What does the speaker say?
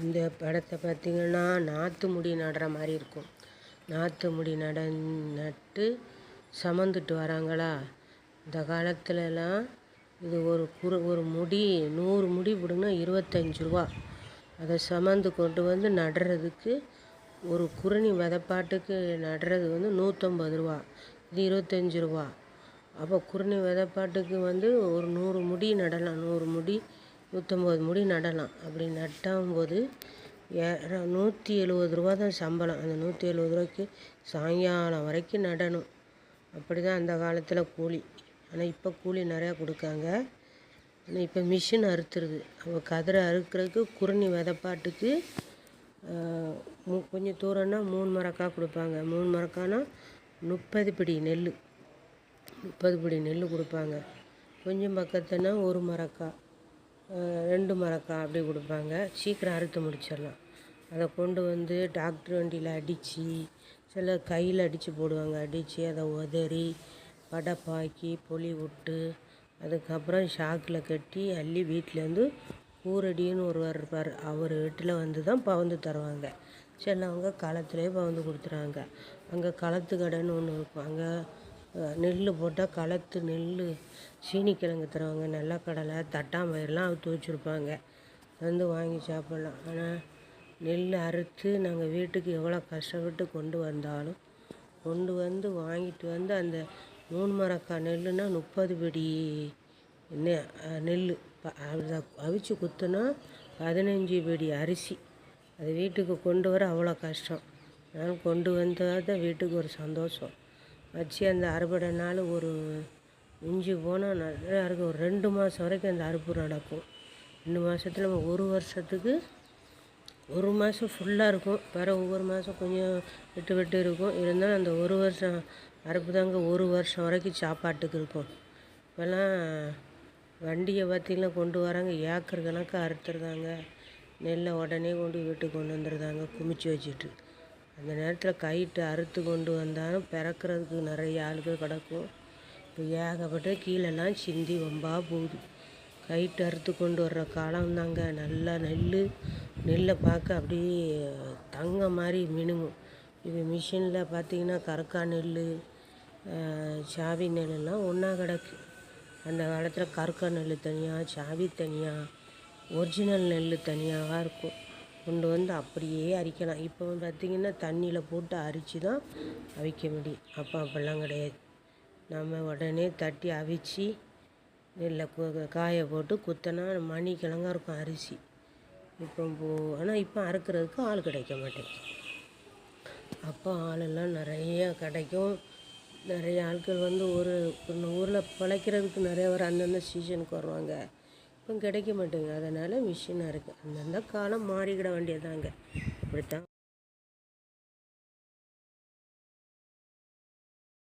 இந்த படத்தை பார்த்திங்கன்னா நாற்று முடி நடுற மாதிரி இருக்கும். நாற்று முடி நட நட்டு சமந்துட்டு வராங்களா? இந்த காலத்துலலாம் இது ஒரு குறு ஒரு முடி நூறு முடி பிடுங்கினா இருபத்தஞ்சி ரூபா. அதை சமந்து கொண்டு வந்து நடுறதுக்கு ஒரு குறுணி விதப்பாட்டுக்கு நடுறது வந்து நூற்றம்பது ரூபா. இது இருபத்தஞ்சி ரூபா. அப்போ குறுணி விதப்பாட்டுக்கு வந்து ஒரு நூறு முடி நடலாம். நூறு முடி நூற்றம்பது முடி நடலாம். அப்படி நட்டும்போது நூற்றி எழுபது ரூபா தான் சம்பளம். அந்த நூற்றி எழுபது ரூபாய்க்கு சாயங்காலம் வரைக்கும் நடணும். அப்படி தான் அந்த காலத்தில் கூலி. ஆனால் இப்போ கூலி நிறையா கொடுக்காங்க. ஆனால் இப்போ மிஷின் அறுத்துருது. அப்போ கதிரை அறுக்கிறதுக்கு குறுணி விதப்பாட்டுக்கு மு கொஞ்சம் தூரம்னா மூணு மரக்கா கொடுப்பாங்க. மூணு மரக்கானா முப்பது பிடி நெல் முப்பது பிடி நெல் கொடுப்பாங்க. கொஞ்சம் பக்கத்துனா ஒரு மரக்காய் ரெண்டு மரக்காய் அப்படி கொடுப்பாங்க. சீக்கிரம் அறுத்து முடிச்சிடலாம். அதை கொண்டு வந்து டாக்டர் வண்டியில் அடித்து சில கையில் அடித்து போடுவாங்க. அடித்து அதை உதறி படப்பாக்கி பொலி விட்டு அதுக்கப்புறம் ஷாக்கில் கட்டி அள்ளி வீட்டிலேருந்து ஊரடின்னு ஒருவர் இருப்பார். அவர் வீட்டில் வந்து தான் பவந்து தருவாங்க. சிலவங்க களத்துலேயே பவந்து கொடுத்துருவாங்க அங்கே களத்து கடைன்னு ஒன்று இருக்கும். அங்கே நெல் போட்டால் களத்து நெல் சீனிக்கிழங்கு தருவாங்க நிலக்கடலை தட்டாம்பயிரெலாம் அவுத்து வச்சுருப்பாங்க. வந்து வாங்கி சாப்பிட்லாம். ஆனால் நெல் அறுத்து நாங்கள் வீட்டுக்கு எவ்வளோ கஷ்டப்பட்டு கொண்டு வந்தாலும் கொண்டு வந்து வாங்கிட்டு வந்து அந்த மூணு மரக்கா நெல்லுனா முப்பது படி நெ நெல் அவிச்சு குத்துனா பதினஞ்சு படி அரிசி. அது வீட்டுக்கு கொண்டு வர அவ்வளோ கஷ்டம். நான் கொண்டு வந்தால் தான் வீட்டுக்கு ஒரு சந்தோஷம். வச்சு அந்த அறுவடை நாள் ஒரு மிஞ்சி போனால் நிறையா இருக்கும் ஒரு ரெண்டு மாதம் வரைக்கும் அந்த அறுப்பு நடக்கும். ரெண்டு மாதத்துல நம்ம ஒரு வருஷத்துக்கு ஒரு மாதம் ஃபுல்லாக இருக்கும். வேறு ஒவ்வொரு மாதம் கொஞ்சம் விட்டு விட்டு இருக்கும். இருந்தாலும் அந்த ஒரு வருஷம் அறுப்பு தாங்க ஒரு வருஷம் வரைக்கும் சாப்பாட்டுக்கு இருக்கும். இப்போல்லாம் வண்டியை பார்த்திங்கன்னா கொண்டு வராங்க. ஏக்கர் கணக்காக அறுத்துருதாங்க நெல்லை உடனே கொண்டு வீட்டுக்கு கொண்டு வந்துடுதாங்க குமிச்சு வச்சுட்டு. அந்த நேரத்தில் கைட்டு அறுத்து கொண்டு வந்தாலும் பிறக்கிறதுக்கு நிறைய ஆளுகள் கிடக்கும். இப்போ ஏகப்பட்ட கீழெல்லாம் சிந்தி வம்பா போகுது. கைட்டு அறுத்து கொண்டு வர்ற காலம் தாங்க. நல்லா நெல் நெல்லை பார்க்க அப்படியே தங்க மாதிரி மினுங்கும். இது மிஷினில் பார்த்தீங்கன்னா கறக்கா நெல் சாவி நெல்லெல்லாம் ஒன்றா கிடக்கு. அந்த காலத்தில் கருக்கா நெல் தனியாக சாவி தனியாக ஒரிஜினல் நெல் தனியாக இருக்கும். கொண்டு வந்து அப்படியே அரிக்கலாம். இப்போ பார்த்திங்கன்னா தண்ணியில் போட்டு அரித்து தான் அவிக்க முடியும். அப்போ அப்படிலாம் கிடையாது. நம்ம உடனே தட்டி அவிச்சு நெல்லை காய போட்டு குத்தினா மணி இருக்கும் அரிசி. இப்போ போ ஆனால் இப்போ அறுக்கிறதுக்கு ஆள் கிடைக்க மாட்டேங்குது. அப்போ ஆளெல்லாம் நிறைய கிடைக்கும். நிறைய ஆட்கள் வந்து ஒரு ஊரில் பிழைக்கிறதுக்கு நிறைய பேர் அந்தந்த சீசனுக்கு வருவாங்க. இப்போ கிடைக்க மாட்டேங்குது. அதனால் மிஷினாக இருக்குது அந்தந்த காலம் மாறிக்கிட வேண்டியதாங்க இப்படித்தான்.